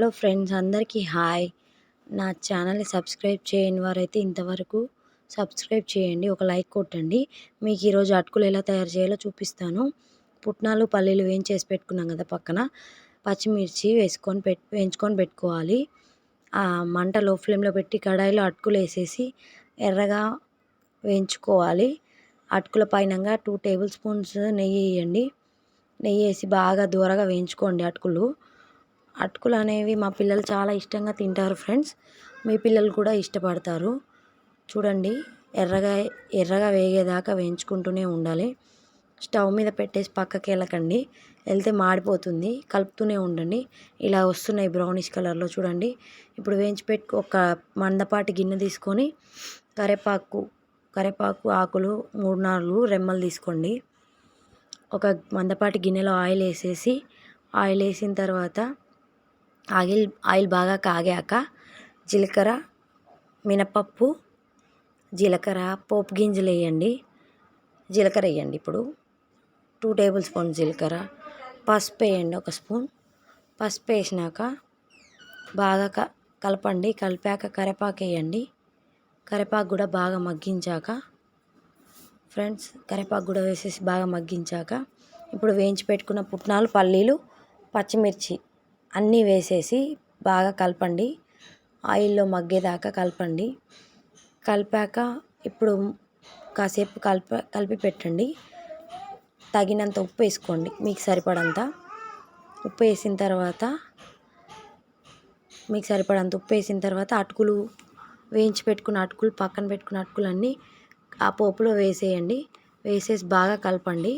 Hello friends అందరికీ hi నా ఛానల్ని సబ్స్క్రైబ్ చేయని వారైతే ఇంతవరకు సబ్స్క్రైబ్ చేయండి ఒక లైక్ కొట్టండి. మీకు ఈరోజు అటుకులు ఎలా తయారు చేయాలో చూపిస్తాను. పుట్నాలు పల్లీలు వేయించేసి పెట్టుకున్నాం కదా పక్కన. పచ్చిమిర్చి వేసుకొని పెట్ వేయించుకొని పెట్టుకోవాలి. ఆ మంట లో ఫ్లేమ్లో పెట్టి కడాయిలో అటుకులు వేసేసి ఎర్రగా వేయించుకోవాలి. అటుకుల పైనంగా టూ టేబుల్ స్పూన్స్ నెయ్యి వేయండి. నెయ్యి వేసి బాగా దూరగా వేయించుకోండి అటుకులు. అటుకులు అనేవి మా పిల్లలు చాలా ఇష్టంగా తింటారు ఫ్రెండ్స్. మీ పిల్లలు కూడా ఇష్టపడతారు. చూడండి ఎర్రగా ఎర్రగా వేగేదాకా వేయించుకుంటూనే ఉండాలి. స్టవ్ మీద పెట్టేసి పక్కకి వెళ్ళకండి. వెళ్తే మాడిపోతుంది. కలుపుతూనే ఉండండి. ఇలా వస్తున్నాయి బ్రౌనిష్ కలర్లో చూడండి. ఇప్పుడు వేయించి పెట్టుకు ఒక మందపాటి గిన్నె తీసుకొని కరివేపాకు కరేపాకు ఆకులు మూడు నాలుగు రెమ్మలు తీసుకోండి. ఒక మందపాటి గిన్నెలో ఆయిల్ వేసేసి ఆయిల్ వేసిన తర్వాత ఆయిల్ ఆయిల్ బాగా కాగాక జీలకర్ర మినపప్పు జీలకర్ర పోపు గింజలు వేయండి. జీలకర్ర వేయండి ఇప్పుడు. టూ టేబుల్ స్పూన్ జీలకర్ర. పసుపు వేయండి ఒక స్పూన్. పసుపు వేసినాక బాగా క కలపండి. కలిపాక కరివేపాకు వేయండి. కరివేపాకు కూడా బాగా మగ్గించాక ఫ్రెండ్స్ కరివేపాకు కూడా వేసేసి బాగా మగ్గించాక ఇప్పుడు వేయించి పెట్టుకున్న పుట్నాలు పల్లీలు పచ్చిమిర్చి అన్నీ వేసేసి బాగా కలపండి. ఆయిల్లో మగ్గేదాకా కలపండి. కలిపాక ఇప్పుడు కాసేపు కలప కలిపి పెట్టండి. తగినంత ఉప్పు వేసుకోండి మీకు సరిపడంత. ఉప్పు వేసిన తర్వాత మీకు సరిపడంత ఉప్పు వేసిన తర్వాత అటుకులు వేయించి పెట్టుకున్న అటుకులు పక్కన పెట్టుకున్న అటుకులు అన్నీ ఆ పోపులో వేసేయండి. వేసేసి బాగా కలపండి.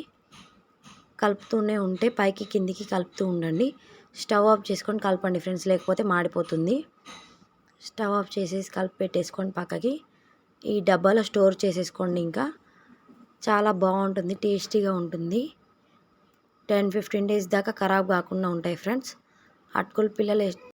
కలుపుతూనే ఉంటే పైకి కిందికి కలుపుతూ ఉండండి. స్టవ్ ఆఫ్ చేసుకొని కలపండి ఫ్రెండ్స్ లేకపోతే మాడిపోతుంది. స్టవ్ ఆఫ్ చేసేసి కలిపి పెట్టేసుకోండి పక్కకి. ఈ డబ్బాలో స్టోర్ చేసేసుకోండి ఇంకా. చాలా బాగుంటుంది టేస్టీగా ఉంటుంది. టెన్ ఫిఫ్టీన్ డేస్ దాకా ఖరాబ్ కాకుండా ఉంటాయి ఫ్రెండ్స్. అటుకులు పిల్లలు